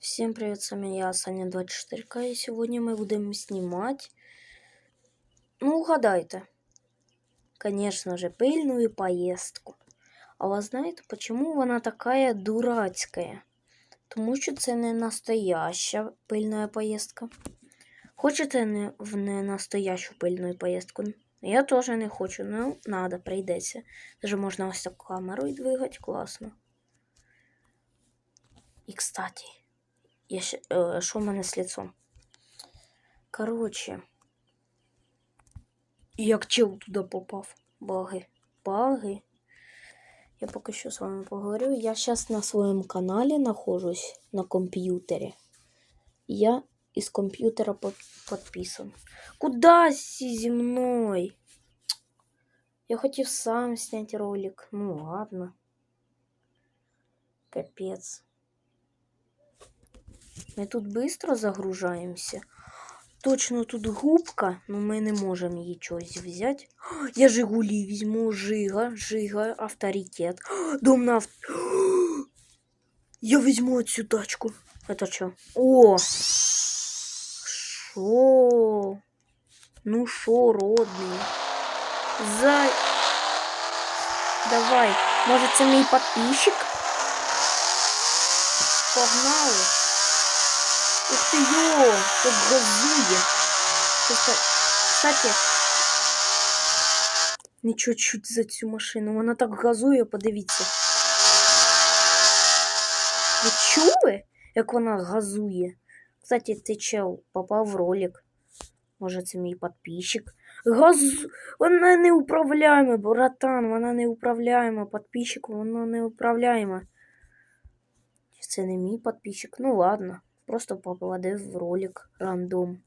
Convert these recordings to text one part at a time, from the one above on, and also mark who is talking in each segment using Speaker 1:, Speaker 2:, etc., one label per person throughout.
Speaker 1: Всем привет, с вами я, Саня 24К, и сегодня мы будем снимать, ну угадайте, конечно же, пыльную поездку. А ви знаєте, почему вона такая дурацькая? Тому що це не настояща пильна поїздка. Хочете не в не настоящу пильну поїздку? Я теж не хочу, ну надо, прийдеться. Даже можна ось так камеру і двигати, класно. І кстати, я ще, що в мене лицом? Короче, як чел туди попав? Баги. Баги. Я поки що з вами поговорю. Я зараз на своєму каналі нахожусь на комп'ютері. Я із комп'ютера под- підписан. Куда зі мною? Я хотів сам зняти ролик. Ну ладно. Капець. Ми тут быстро загружаємося. Точно тут губка, но ми не можемо її чогось взяти. Я Жигулі візьму, Жига, Жига, авторитет. Дом на авто... Я візьму цю тачку. Это що? О! Шо? Ну шо, родний? Зай... Давай. Може це мій підписчик? Погнали. Ух ти йо, тут газує. Кстати, нічого чуть за цю машину. Вона так газує, подивіться. Ви чули, як вона газує? Кстати, цей чел попав в ролик. Може, це мій підписчик. Газ... Вона неуправляема, братан, вона неуправляема. Підписчик, вона неуправляема. Чи Це не мій підписчик. Ну ладно. Просто попаде в ролик рандом.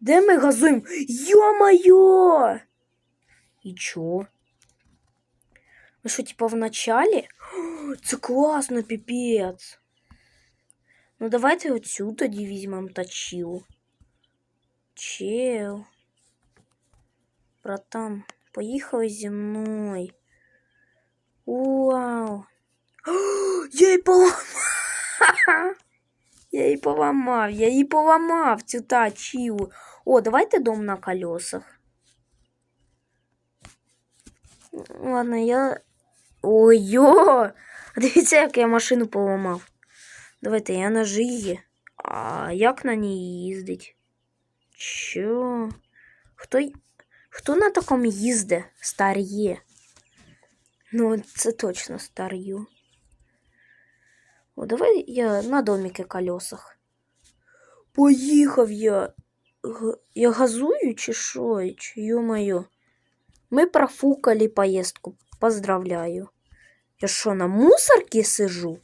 Speaker 1: Де ми газуємо? Йо-моє! І чо? Ми що, типа в началі? О, Це класно, піпець. Ну давайте оцю тоді візьмемо та чил. Чел. Братан, поїхали зі мною. Вау. Я її поламав. Я її поламав, я її поламав, цю тачіву. О, давайте дом на колесах. Ладно, я. Ой-йо! Дивіться, як я машину поламав. Давайте я на жиї. А як на ній їздить? Чо? Хто, Хто на такому їзде? Стар'є. Ну, це точно стар'ю. О, давай я на доміки колесах. Поїхав я. Г- Я газую чи що? Чи ё-моё? Ми профукали поїздку. Поздравляю. Я що, на мусорці сижу?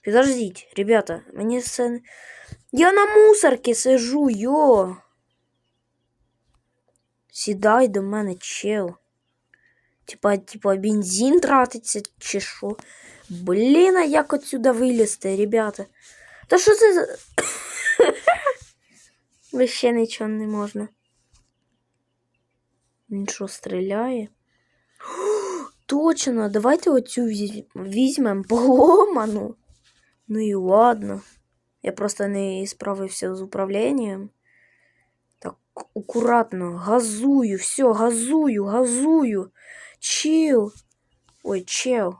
Speaker 1: Підождіть, ребята, мені це... не- Я на мусорці сижу, йо. Сідай до мене, чел. Типа, типа, бензин тратиться, чи що? Блін, а як отсюда вилізти, ребята? Та що це за. Вище нічого не можна. Він що, стріляє? Точно, давайте оцю візь- візьмемо поломану. Ну і ладно. Я просто не справився з управлінням. Так, акуратно, газую, все, газую, газую. Чил. Ой, чел.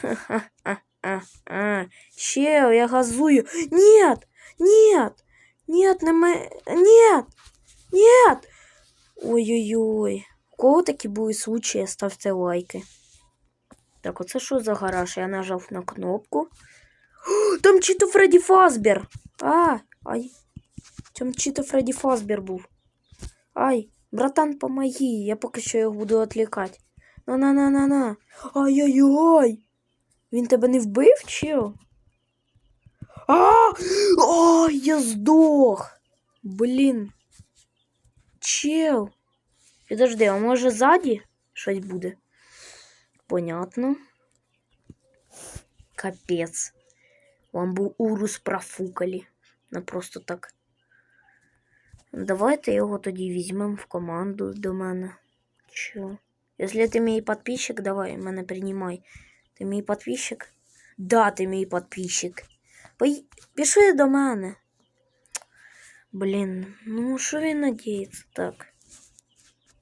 Speaker 1: Ха-ха-ха-ха. Чел, я газую. Нет, нет, нет, не ми... Нет, нет. Ой-ой-ой. У кого такі були случаї, ставте лайки. Так, оце що за гараж? Я нажав на кнопку. О, там чи-то Фредді Фазбер. А, ай. Там чи-то Фредді Фазбер був. Ай, Братан, помоги, я поки що його буду відлікати. На-на-на-на-на. Ай-яй-яй. Він тебе не вбив, чо? А! Ой, я здох. Блін. Чел. Підожди, а може ззаді щось буде? Понятно. Капець. Вам був урус профукали. Не просто так. Давайте його тоді візьмемо в команду до мене. Чо? Якщо ти мій підписчик, давай мене приймай. Ти мій підписчик? Да, ти мій підписчик. Пой... Пішли до мене. Блін, ну що він надіється так?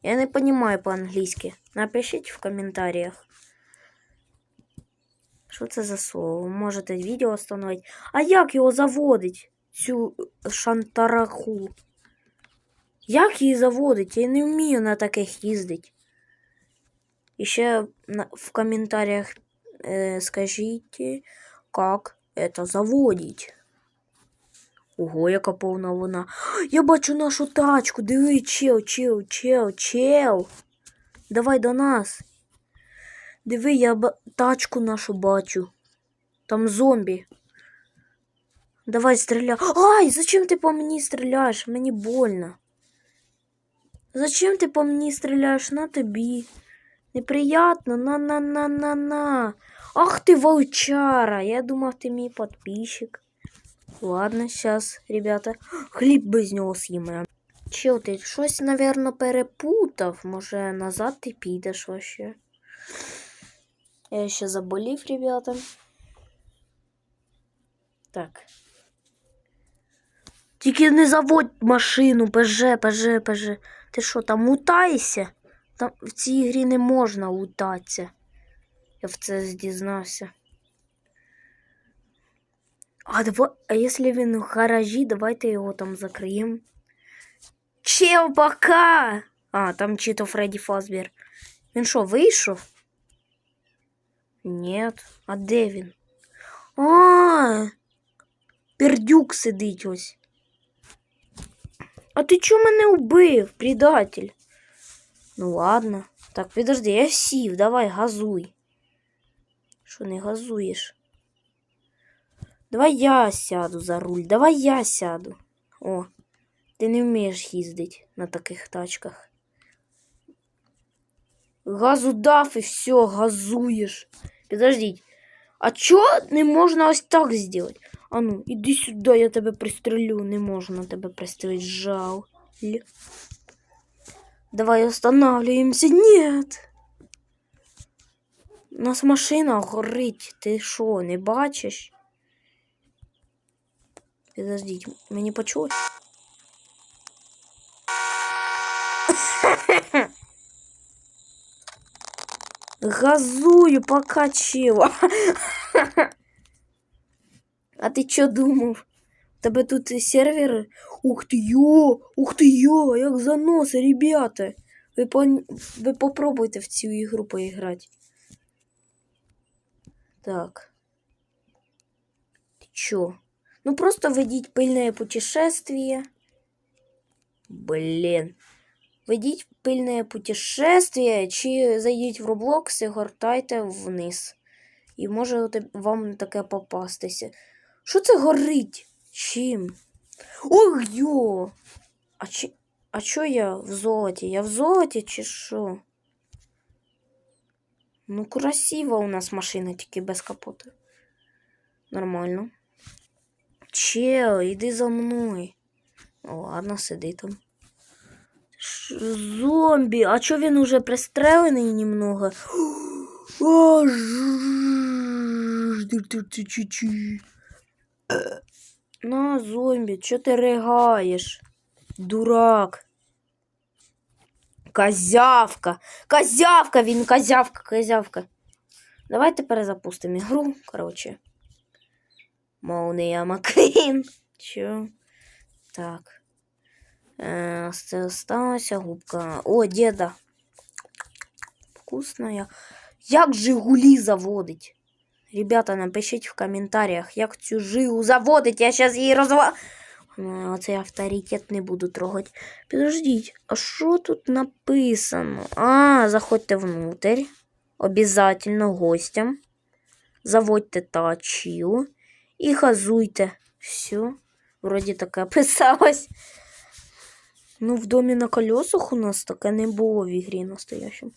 Speaker 1: Я не понимаю по-англійськи. Напишіть в коментарях. Що це за слово? Можете відео встановити. А як його заводить? Цю шантараху? Як її заводить? Я не вмію на таких їздити. І ще на- в коментарях е, скажіть, як це заводить. Ого, яка повна вона. Я бачу нашу тачку. Диви, чел, чел, чел, чел. Давай до нас. Диви, я ба- тачку нашу бачу. Там зомбі. Давай стріляй. Ай, зачем ти по мені стріляєш? Мені больно. Зачем ти по мені стріляєш? На тобі. Неприятно. На-на-на-на-на. Ах ти волчара. Я думав, ти мій подписчик. Ладно, сейчас, ребята. Хліб без нього з'їмо. Чел, ти щось, напевно, перепутав. Може, назад ти підеш вообще. Я ще заболів, ребята. Так. Тільки не заводь машину, ПЖ, ПЖ, ПЖ. Ти що, там лутаєшся? Там в цій грі не можна лутатися. Я в це дізнався. А, давай, а якщо він в гаражі, давайте його там закриємо. Чел, пока! А, там чи то Фредді Фазбер. Він що, вийшов? Нет. А де він? А, пердюк сидить ось. А ти чого мене убив, предатель? Ну ладно. Так, підожди, я сів, давай, газуй. Що не газуєш? Давай я сяду за руль, давай я сяду. О, ти не вмієш їздити на таких тачках. Газу дав і все, газуєш. Підождіть. А чого не можна ось так зробити? А ну, іди сюди, я тебе пристрелю. Не можна тебе пристрелити, жал. Ль. Давай останавливаемся. Нет. У нас машина горить. Ти що, не бачиш? Підождіть, мені почулось? Газую, покачила. А ти що думав? Тебе тут і сервер? Ух ти йо! Ух ти йо! Як заноси, ребята! Ви, по... Ви попробуйте в цю ігру поіграти. Так. Ти чо? Ну просто ведіть пильне путешествие. Блін. Ведіть пильне путешествие, чи зайдіть в Roblox і гортайте вниз. І може вам таке попастися. Що це горить? Чим? Ох йо! А чи. А чо я в золоті? Я в золоті чи що? Ну, красива у нас машина, тільки без капота. Нормально. Чел, іди за мною. Ну, ладно, сиди там. Ш- Зомбі, а чо він уже пристрелений немного? О, На, зомбі, чо ти ригаєш? Дурак. Козявка. Козявка, він козявка, козявка. Давайте перезапустимо ігру, коротше. Молния Маквін. Чо? Так. Е, осталася губка. О, деда. Вкусная. Як Жигулі заводить? Ребята, напишіть в коментарях, як цю жигу заводить. Я зараз її розва... Ну, Оцей авторитет не буду трогати. Підождіть, а що тут написано? А, заходьте внутрь. Обязательно гостям. Заводьте тачу і газуйте. Все. Вроді таке писалось. Ну, в домі на колесах у нас таке не було в ігрі настоящем.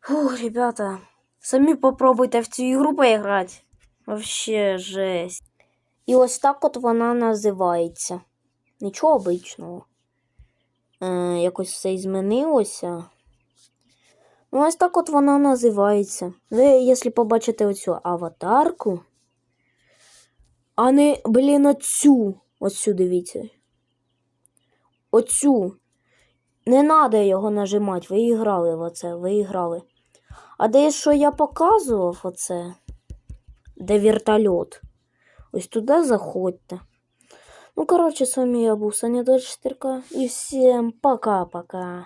Speaker 1: Фух, ребята, самі попробуйте в цю ігру поіграти. Вообще жесть. І ось так от вона називається. Нічого обичного. Е, якось все змінилося. Ну, ось так от вона називається. Ви, якщо побачите оцю аватарку, а не, блін, оцю. Оцю дивіться. Оцю. Не треба його нажимати, ви іграли в оце, ви іграли. А де що я показував оце? Де вертольот? Ось туди заходьте. Ну, коротше, з вами я був Саня 24 і всім пока-пока.